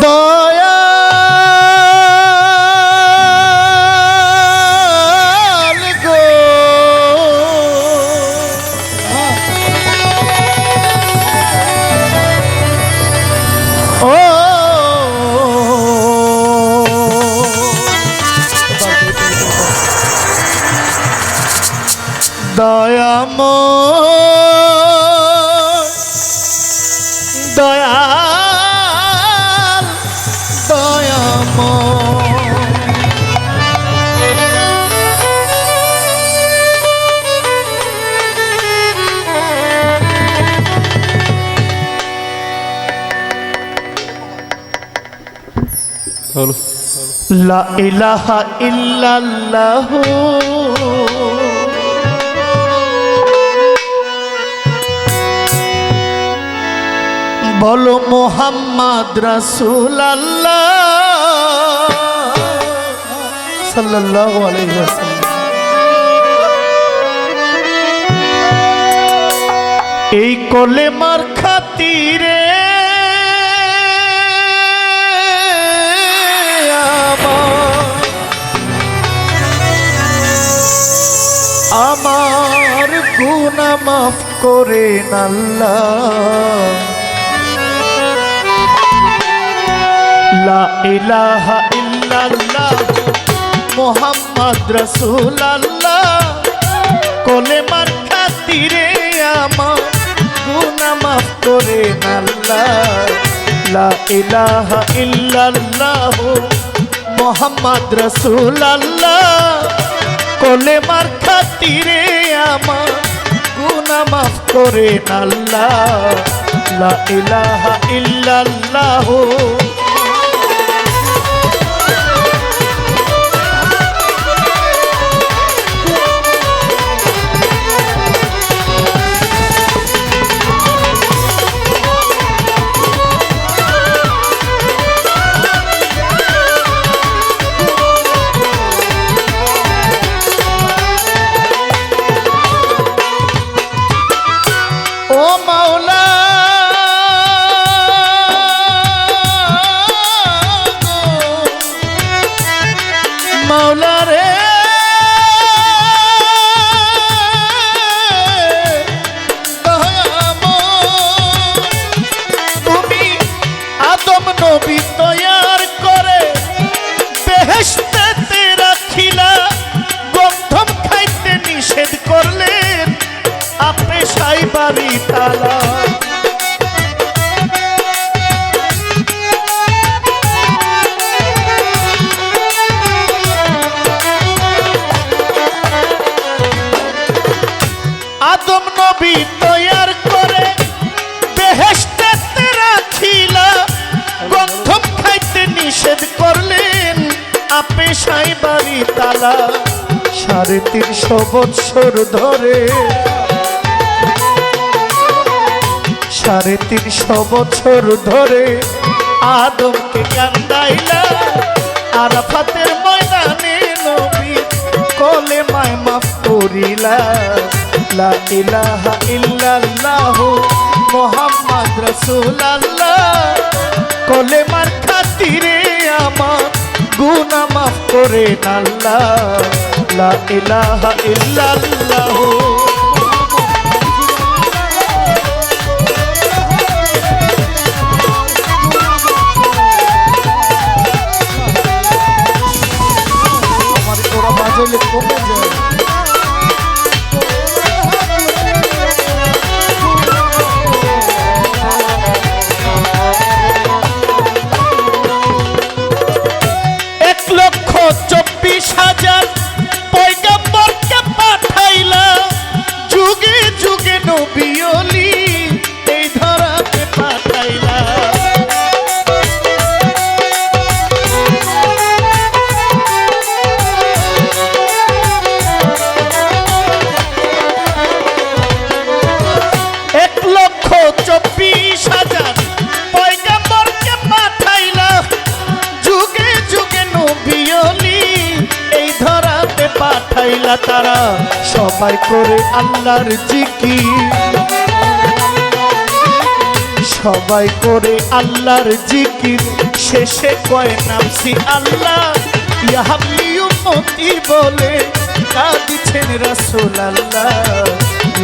দয়া দয়াময় বলো মোহাম্মদ রাসূল সাল্লাল্লাহু আলাইহি ওয়াসাল্লাম। এই আমার গুণা মাফ করে আল্লাহ। লা ইলাহা ইল্লাল্লাহ মোহাম্মদ রাসূলুল্লাহ। কলেমার খাতিরে আমার গুনাহ মাফ করে আল্লাহ। লা ইলাহা ইল্লাল্লাহ মোহাম্মদ রাসূলুল্লাহ। কলেমার খাতিরে আমার গুনা মাফ করে আল্লাহ। লা ইলাহা ইল্লাল্লাহ। আপে সাই বাড়ি তালা, সাড়ে তিনশো বৎসর ধরে। সাড়ে তিনশো বছর ধরে আদমকে কান্দাইলা, আরাফাতের ময়দানে নবী কলে মায় মাফ করিলা। লা ইলাহা ইল্লাল্লাহ মোহাম্মদ রাসূলুল্লাহ, কলে মার খাতিরে আমার গুনাহ মাফ করে আল্লাহ। লা ইলাহা ইল্লাল্লাহ। পাঠাইলা তারা সবাই করে আল্লাহর জিকি সবাই করে আল্লাহর জিকির। শেষে কয় নামছি আল্লাহ। ইয়াহাবলি উম্মতি বলে, কাঁদিছেন রাসূল আল্লাহ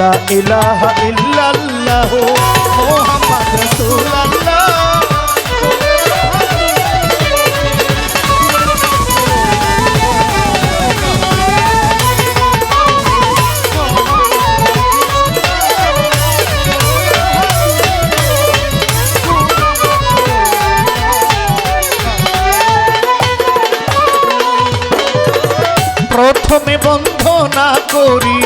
লা ইলাহা ইল্লাল্লাহ, মুহাম্মদ রাসূল আল্লাহ প্রথমে বন্ধনা করি।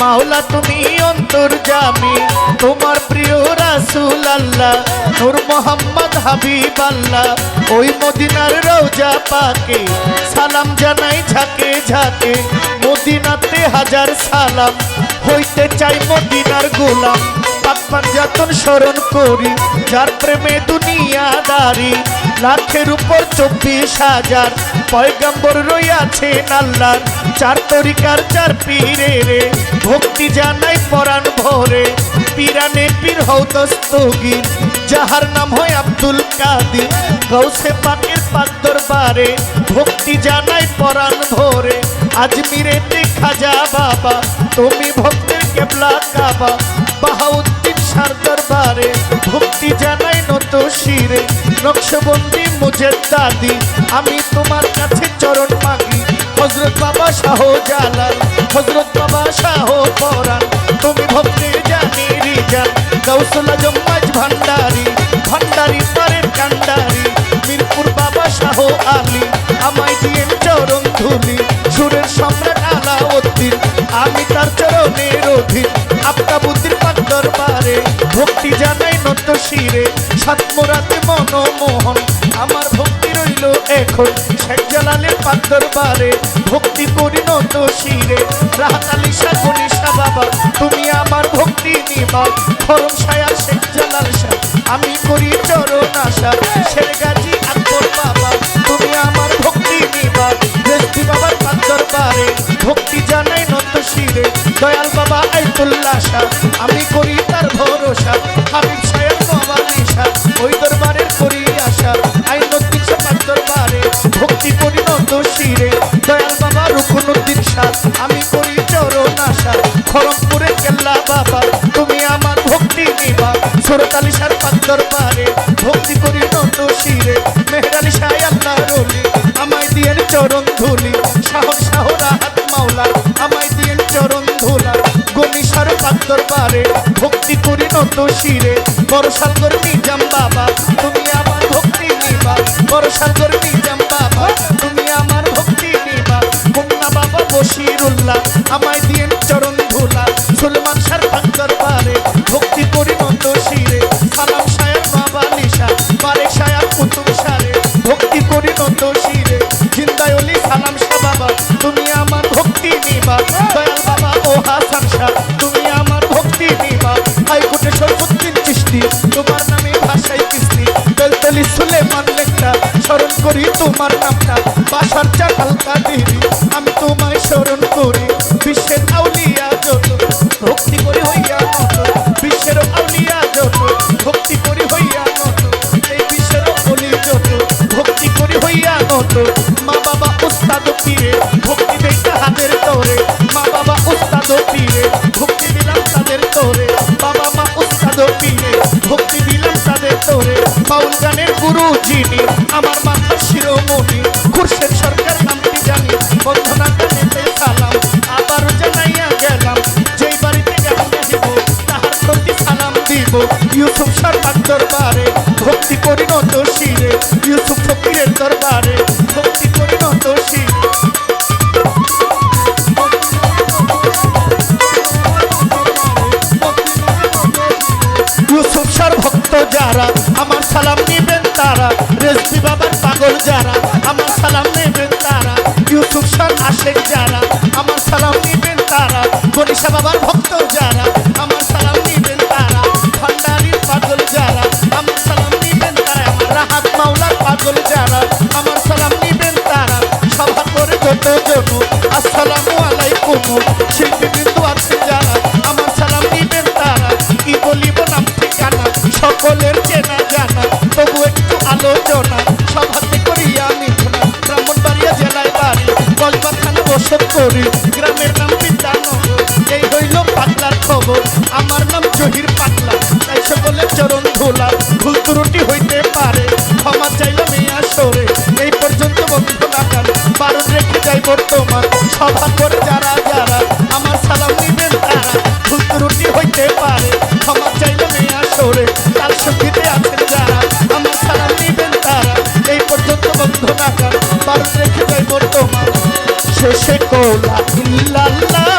মাওলা, তুমি অন্তর্জামি তোমার প্রিয় রাসুল আল্লাহ, নূর মোহাম্মদ হাবিব আল্লাহ। ওই মদিনার রোজা পাকে, সালাম জানাই ঝাঁকে ঝাঁকে। মদিনাতে হাজার সালাম, হইতে চাই মদিনার গোলাম। পাকপান যাতন স্মরণ করি, যার প্রেমে দুনিয়াদারি। লাখের উপর চব্বিশ হাজার। পয়গম্বর রইয়াছে নাল্লার। চার তরিকার চার পীরে রে। ভক্তি জানাই পরাণ ভরে। পিরানে পীর হৌদস্তগীর যাহার নাম হয় আব্দুল কাদির। গৌসে পাকের পাক দরবারে। ভক্তি জানাই পরাণ ভরে। আজমিরেতে খাজা বাবা। তুমি ভক্তের কেবলা কাবা। বাহাউদ্দিন সার দরবারে। ভক্তি জানাই নত শিরে নকশবন্দি মুজের দাদি, আমি তোমার কাছে চরণ মাগি। হজরত বাবা শাহ জালাল, হজরত বাবা শাহ পরাণ তুমি ভক্তি জানি রিজান গৌসল জম্মাজ ভান্ডারি ভান্ডারি পারের কান্ডারি। মিরপুর বাবা শাহ আলী, আমায় দিয়ে চরণ ধুলি, সুরের সম্রাট আলাউদ্দিন, আমি তার চরণের অধীন। আপনা বুদ্ধির পাক দরবারে ভক্তি জানাই নত শিরে মনমোহন। আমার ভক্তি রইল এখন শেখ জালালের পাক দরবারে ভক্তি করি নত শিরে, রাহাত শাহ বাবা তুমি আমার ভক্তি শেখ জালাল আমি করি চরণ আশা আকবর বাবা। তুমি আমার ভক্তি নিবা রেস্তি বাবার পাক দরবারে ভক্তি জানাই নত শিরে, দয়াল বাবা আইতুল্লাহ আমি করি দয়াল বাবা রুকুনুদ্দিন শাহ আমি করি চরণ আশা খরমপুরে কেল্লা বাবা, তুমি আমার ভক্তি নিবা সুরতালি শাহ পাক দরবারে, ভক্তি করি নত শিরে মেহরালি শাহ আল্লাহ রলি আমায় দিয়েন চরণ ধুলি শাহর শাহ রাহাত মাওলা, আমায় দিয়েন চরণ ধুলা। গনিসার পাক দরবারে, ভক্তি করি নত শিরে বরসালগর নিজাম বাবা, তুমি আমার ভক্তি নিবা বরসালগর নিজাম বাবা। বাবা বশিরুল্লাহ আমায় দিয়েন চরণ ধুলা। সুলমান সার পাক দরবারে, ভক্তি করি নত শিরে। সালাম সায়ার বাবা নিশা, বারে সায়ার কুতুব সারে। ভক্তি করি নত শিরে। জিন্দায় অলি সালাম শাহ বাবা, তুমি আমার ভক্তি নিবা। দয়াল বাবা, ও হাসান শাহ তুমি আমার ভক্তি নিবা। হাইকোর্টে সর্বদিন চিস্তি তোমার নামে ভাষাই কিস্তি বেলতলি সুলেমান স্মরণ করি তোমার নামটা। বাসার চা হালকা দিদি আমি তোমায় স্মরণ করি। বিশ্বের আউলিয়া যত ভক্তি করি হইয়া নত বিশ্বের আউলিয়া যত ভক্তি করি হইয়া নত এই বিশ্বের অলি যত ভক্তি করি হইয়া নত গুরু যিনি আমার মাথার শিরোমণি। খুরশেদ সরকার নামটি জানি? বন্ধনা জানিতে সালাম। আবারও জানাইয়া গেলাম, যেই বাড়িতে গেলাম তাহার প্রতি সালাম দিব। ইউসুফ সরকার দরবারে, ভক্তি করি নত শিরে, ইউসুফ ফকিরের দরবারে। বাবার পাগল যারা, আমার সালাম নেবেন তারা। ইউসুফ সান আশেক যারা, আমার সালাম নেবেন তারা। গনিশা বাবার আমার নাম জহির পাতলা। তাই সকলের চরণ ধোলা। ভুল ত্রুটি হইতে পারে। ক্ষমা চাইলাম এই আসরে। এই পর্যন্ত বন্ধু নাকাল বারণ রেখে যাই বর্তমান। সভা করে যারা যারা, আমার সালাম নিবেন তারা। ভুল ত্রুটি হইতে পারে। ক্ষমা চাইলাম এই আসরে। তার সঙ্গীতে আছেন যারা, আমার সালাম নিবেন তারা। এই পর্যন্ত বন্ধু নাকাল বারণ রেখে যাই বর্তমান। শেষে কোলা ইল্লাল্লাহ।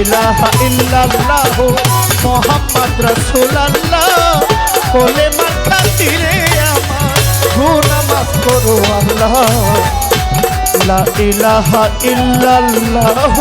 ইলাহা ইল্লাল্লাহ মোহাম্মদ রাসূলুল্লাহ। বলে মাথা খাতিরে আমার গুনাহ মাফ করো আল্লাহ। লা ইলাহা ইল্লাল্লাহ।